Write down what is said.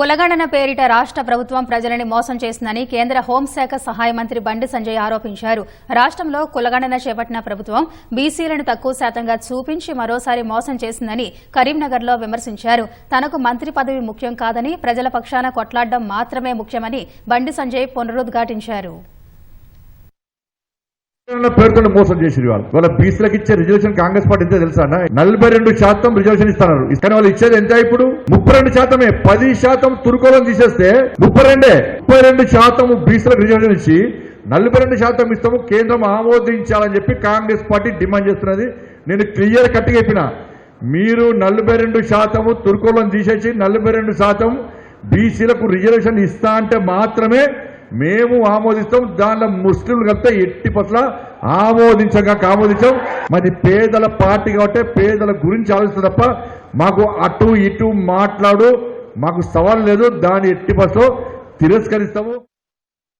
కులగణన పేరిట రాష్ట్ర ప్రభుత్వం ప్రజలని మోసం చేసిందని కేంద్ర హోంశాఖ సహాయ మంత్రి బండి సంజయ్ ఆరోపించారు. రాష్ట్రంలో కులగణన చేపట్టిన ప్రభుత్వం బీసీలను తక్కువ శాతంగా చూపించి మరోసారి మోసం చేసిందని కరీంనగర్లో విమర్శించారు. తనకు మంత్రి పదవి ముఖ్యం కాదని ప్రజల పక్షాన కొట్లాడడం మాత్రమే ముఖ్యమని బండి సంజయ్ పునరుద్ఘాటించారు. పేర్కొని మోసం చేసి వాళ్ళు వాళ్ళ బీసీలకు ఇచ్చే రిజర్వేషన్ కాంగ్రెస్ పార్టీ ఎంత తెలుసా నలభై రెండు శాతం రిజర్వేషన్ ఇస్తున్నారు. కానీ వాళ్ళు ఇచ్చేది ఎంత ఇప్పుడు? ముప్పై రెండు శాతమే. పది శాతం తురుకోలను తీసేస్తే ముప్పై రెండే. ముప్పై రెండు శాతం బీసీలకు రిజర్వేషన్ ఇచ్చి నలభై రెండు శాతం ఇస్తాము కేంద్రం ఆమోదించాలని చెప్పి కాంగ్రెస్ పార్టీ డిమాండ్ చేస్తున్నది. నేను క్లియర్ కట్టిగా చెప్పిన మీరు నలభై రెండు శాతము తురుకోలను తీసేసి నలభై రెండు శాతం బీసీలకు రిజర్వేషన్ ఇస్తా అంటే మాత్రమే మేము ఆమోదిస్తాం దాంట్లో ముస్లింలు కలిపితే ఎట్టి పట్ల ఆమోదించగా ఆమోదించాం మరి పేదల పార్టీ కాబట్టి పేదల గురించి ఆలోచిస్తుంది తప్ప మాకు అటు ఇటు మాట్లాడు మాకు సవాల్ లేదు దాని ఎట్టి పట్ల తిరస్కరిస్తాము.